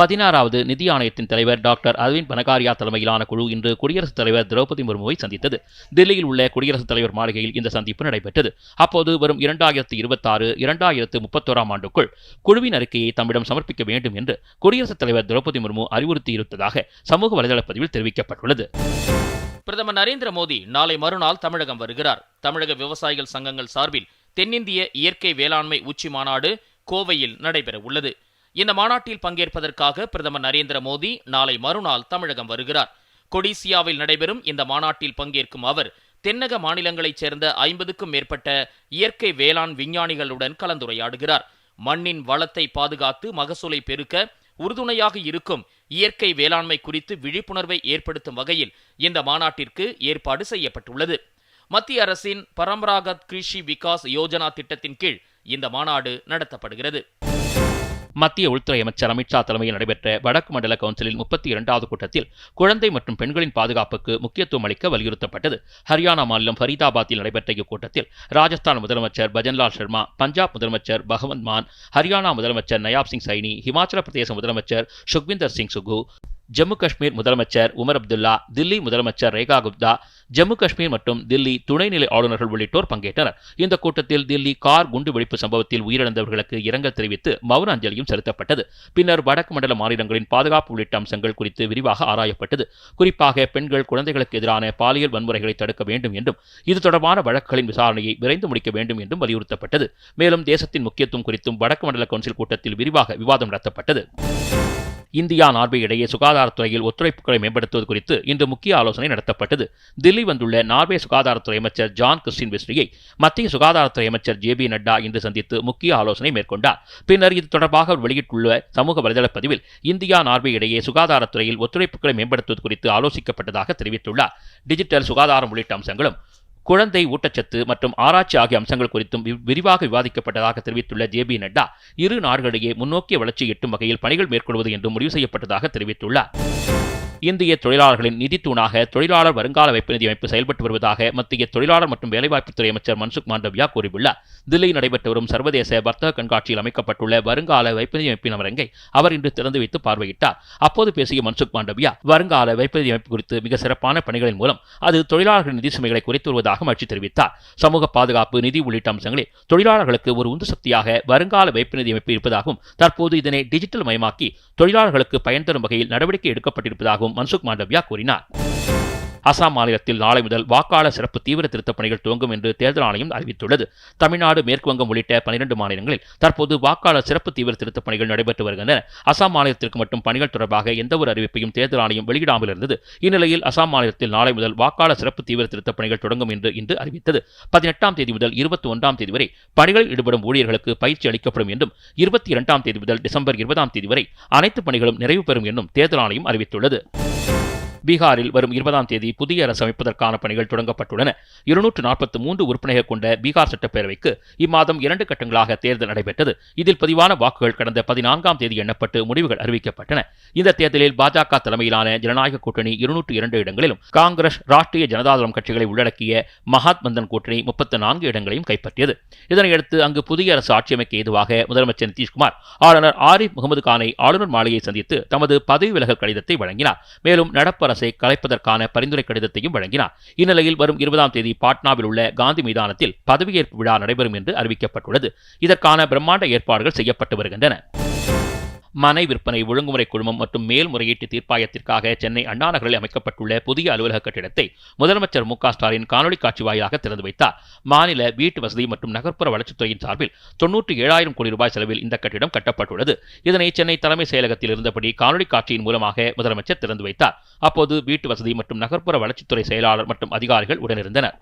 பதினாறாவது நிதி ஆணையத்தின் தலைவர் டாக்டர் அரவிந்த் பனகாரியா தலைமையிலான குழு இன்று குடியரசுத் தலைவர் திரௌபதி முர்முவை சந்தித்தது. தில்லியில் உள்ள குடியரசுத் தலைவர் மாளிகையில் இந்த சந்திப்பு நடைபெற்றது. அப்போது வரும் இரண்டாயிரத்து இருபத்தாறு இரண்டாயிரத்து முப்பத்தோராம் ஆண்டுக்குள் குழுவின் அறிக்கையை தம்மிடம் சமர்ப்பிக்க வேண்டும் என்று குடியரசுத் தலைவர் திரௌபதி முர்மு அறிவுறுத்தியிருப்பதாக சமூக வலைதள பதிவில் தெரிவிக்கப்பட்டுள்ளது. பிரதமர் நரேந்திர மோடி நாளை மறுநாள் தமிழகம் வருகிறார். தமிழக விவசாயிகள் சங்கங்கள் சார்பில் தென்னிந்திய இயற்கை வேளாண்மை உச்சி மாநாடு கோவையில் நடைபெற உள்ளது இந்த மாநாட்டில் பங்கேற்பதற்காக பிரதமர் நரேந்திர மோடி நாளை மறுநாள் தமிழகம் வருகிறார். கொடிசியாவில் நடைபெறும் இந்த மாநாட்டில் பங்கேற்கும் அவர் தென்னக மாநிலங்களைச் சேர்ந்த ஐம்பதுக்கும் மேற்பட்ட இயற்கை வேளாண் விஞ்ஞானிகளுடன் கலந்துரையாடுகிறார். மண்ணின் வளத்தை பாதுகாத்து மகசூலை பெருக்க உறுதுணையாக இருக்கும் இயற்கை வேளாண்மை குறித்து விழிப்புணர்வை ஏற்படுத்தும் வகையில் இந்த மாநாட்டிற்கு ஏற்பாடு செய்யப்பட்டுள்ளது. மத்திய அரசின் பரம்பராகத் கிருஷி விகாஸ் யோஜனா திட்டத்தின் கீழ் இந்த மாநாடு நடத்தப்படுகிறது. மத்திய உள்துறை அமைச்சர் அமித்ஷா தலைமையில் நடைபெற்ற வடக்கு மண்டல கவுன்சிலின் முப்பத்தி இரண்டாவது கூட்டத்தில் குழந்தை மற்றும் பெண்களின் பாதுகாப்புக்கு முக்கியத்துவம் அளிக்க வலியுறுத்தப்பட்டது. ஹரியானா மாநிலம் ஃபரீதாபாத்தில் நடைபெற்ற இக்கூட்டத்தில் ராஜஸ்தான் முதலமைச்சர் பஜன்லால் சர்மா பஞ்சாப் முதலமைச்சர் பகவந்த் மான் ஹரியானா முதலமைச்சர் நயாப் சிங் சைனி ஹிமாச்சல பிரதேச முதலமைச்சர் சுக்விந்தர் சிங் சுகு ஜம்மு காஷ்மீர் முதலமைச்சர் உமர் அப்துல்லா தில்லி முதலமைச்சர் ரேகா குப்தா ஜம்மு காஷ்மீர் மற்றும் தில்லி துணைநிலை ஆளுநர்கள் உள்ளிட்டோர் பங்கேற்றனர். இந்த கூட்டத்தில் தில்லி கார் குண்டு வெடிப்பு சம்பவத்தில் உயிரிழந்தவர்களுக்கு இரங்கல் தெரிவித்து மௌன அஞ்சலியும் செலுத்தப்பட்டது. பின்னர் வடக்கு மண்டல மாநிலங்களின் பாதுகாப்பு உள்ளிட்ட அம்சங்கள் குறித்து விரிவாக ஆராயப்பட்டது. குறிப்பாக பெண்கள் குழந்தைகளுக்கு எதிரான பாலியல் வன்முறைகளை தடுக்க வேண்டும் என்றும் இது தொடர்பான வழக்குகளின் விசாரணையை விரைந்து முடிக்க வேண்டும் என்றும் வலியுறுத்தப்பட்டது. மேலும் தேசத்தின் முக்கியத்துவம் குறித்தும் வடக்கு மண்டல கவுன்சில் கூட்டத்தில் விரிவாக விவாதம் நடத்தப்பட்டது. இந்தியா நார்வே இடையே சுகாதாரத்துறையில் ஒத்துழைப்புகளை மேம்படுத்துவது குறித்து இன்று முக்கிய ஆலோசனை நடத்தப்பட்டது. தில்லி வந்துள்ள நார்வே சுகாதாரத்துறை அமைச்சர் ஜான் கிறிஸ்டின் வெஸ்ரியை மத்திய சுகாதாரத்துறை அமைச்சர் ஜே பி நட்டா இன்று சந்தித்து முக்கிய ஆலோசனை மேற்கொண்டார். பின்னர் இது தொடர்பாக அவர் வெளியிட்டுள்ள சமூக வலைதள பதிவில் இந்தியா நார்வே இடையே சுகாதாரத்துறையில் ஒத்துழைப்புகளை மேம்படுத்துவது குறித்து ஆலோசிக்கப்பட்டதாக தெரிவித்துள்ளார். டிஜிட்டல் சுகாதாரம் உள்ளிட்ட அம்சங்களும் குழந்தை ஊட்டச்சத்து மற்றும் ஆராய்ச்சி ஆகிய அம்சங்கள் குறித்தும் விரிவாக விவாதிக்கப்பட்டதாக தெரிவித்துள்ள ஜே பி நட்டா இரு நாடுகளிடையே முன்னோக்கிய வளர்ச்சி எட்டும் வகையில் பணிகள் மேற்கொள்வது என்று முடிவு செய்யப்பட்டதாக தெரிவித்துள்ளார். இந்திய தொழிலாளர்களின் நிதி தூணாக தொழிலாளர் வருங்கால வைப்பு நிதி அமைப்பு செயல்பட்டு வருவதாக மத்திய தொழிலாளர் மற்றும் வேலைவாய்ப்புத்துறை அமைச்சர் மன்சுக் மாண்டவியா கூறியுள்ளார். தில்லியில் நடைபெற்று வரும் சர்வதேச வர்த்தக கண்காட்சியில் அமைக்கப்பட்டுள்ள வருங்கால வைப்பு நிதி அமைப்பின் அரங்கை அவர் இன்று திறந்து வைத்து பார்வையிட்டார். அப்போது பேசிய மன்சுக் மாண்டவியா வருங்கால வைப்பு நிதி அமைப்பு குறித்து மிக சிறப்பான பணிகளின் மூலம் அது தொழிலாளர்களின் நிதி சுமைகளை குறைத்து வருவதாக மகிழ்ச்சி தெரிவித்தார். சமூக பாதுகாப்பு நிதி உள்ளிட்ட அம்சங்களில் தொழிலாளர்களுக்கு ஒரு உந்து சக்தியாக வருங்கால வைப்பு நிதி அமைப்பு இருப்பதாகவும் தற்போது இதனை டிஜிட்டல் மயமாக்கி தொழிலாளர்களுக்கு பயன் தரும் வகையில் நடவடிக்கை எடுக்கப்பட்டிருப்பதாகவும் மன்சுக் மாண்டவியா கூறினார் அசாம் மாநிலத்தில் நாளை முதல் வாக்காளர் சிறப்பு தீவிர திருத்தப் பணிகள் துவங்கும் என்று தேர்தல் ஆணையம் அறிவித்துள்ளது. தமிழ்நாடு மேற்குவங்கம் உள்ளிட்ட பனிரெண்டு மாநிலங்களில் தற்போது வாக்காளர் சிறப்பு தீவிர திருத்தப் பணிகள் நடைபெற்று வருகின்றன. அசாம் மாநிலத்திற்கு மட்டும் பணிகள் தொடர்பாக எந்தவொரு அறிவிப்பையும் தேர்தல் ஆணையம் வெளியிடாமல் இருந்தது. இந்நிலையில் அசாம் மாநிலத்தில் நாளை முதல் வாக்காளர் சிறப்பு தீவிர திருத்தப் பணிகள் தொடங்கும் என்று இன்று அறிவித்தது. பதினெட்டாம் தேதி முதல் இருபத்தி ஒன்றாம் தேதி வரை பணிகளில் ஈடுபடும் ஊழியர்களுக்கு பயிற்சி அளிக்கப்படும் என்றும் இருபத்தி இரண்டாம் தேதி முதல் டிசம்பர் இருபதாம் தேதி வரை அனைத்து பணிகளும் நிறைவு பெறும் என்றும் தேர்தல் ஆணையம் அறிவித்துள்ளது. பீகாரில் வரும் இருபதாம் தேதி புதிய அரசு அமைப்பதற்கான பணிகள் தொடங்கப்பட்டுள்ளன. இருநூற்று நாற்பத்தி மூன்று உறுப்பினர்கள் கொண்ட பீகார் சட்டப்பேரவைக்கு இம்மாதம் இரண்டு கட்டங்களாக தேர்தல் நடைபெற்றது. இதில் பதிவான வாக்குகள் கடந்த பதினான்காம் தேதி எண்ணப்பட்டு முடிவுகள் அறிவிக்கப்பட்டன. இந்த தேர்தலில் பாஜக தலைமையிலான ஜனநாயக கூட்டணி இருநூற்று இரண்டு இடங்களிலும் காங்கிரஸ் ராஷ்டிரிய ஜனதாதளம் கட்சிகளை உள்ளடக்கிய மகாத்மந்தன் கூட்டணி முப்பத்தி நான்கு இடங்களையும் கைப்பற்றியது. இதனையடுத்து அங்கு புதிய அரசு ஆட்சியமைக்க ஏதுவாக முதலமைச்சர் நிதிஷ்குமார் ஆளுநர் ஆரிஃப் முகமது கானை ஆளுநர் மாளிகையை சந்தித்து தமது பதவி விலகல் கடிதத்தை வழங்கினார். மேலும் நடப்பு அரசை கலைப்பதற்கான பரிந்துரை கடிதத்தையும் வழங்கினார். இந்நிலையில் வரும் இருபதாம் தேதி பாட்னாவில் உள்ள காந்தி மைதானத்தில் பதவியேற்பு விழா நடைபெறும் என்று அறிவிக்கப்பட்டுள்ளது. இதற்கான பிரம்மாண்ட ஏற்பாடுகள் செய்யப்பட்டு வருகின்றன. மனை விற்பனை ஒழுங்குமுறை குழுமம் மற்றும் மேல்முறையீட்டு தீர்ப்பாயத்திற்காக சென்னை அண்ணா நகரில் அமைக்கப்பட்டுள்ள புதிய அலுவலக கட்டிடத்தை முதலமைச்சர் மு ஸ்டாலின் காணொலி காட்சி வாயிலாக திறந்து வைத்தார். மாநில வீட்டு வசதி மற்றும் நகர்ப்புற வளர்ச்சித்துறையின் சார்பில் தொன்னூற்றி ஏழாயிரம் கோடி ரூபாய் செலவில் இந்த கட்டிடம் கட்டப்பட்டுள்ளது. இதனை சென்னை தலைமை செயலகத்தில் இருந்தபடி காணொலி காட்சியின் மூலமாக முதலமைச்சர் திறந்து வைத்தார். அப்போது வீட்டு வசதி மற்றும் நகர்ப்புற வளர்ச்சித்துறை செயலாளர் மற்றும் அதிகாரிகள் உடனிருந்தனர்.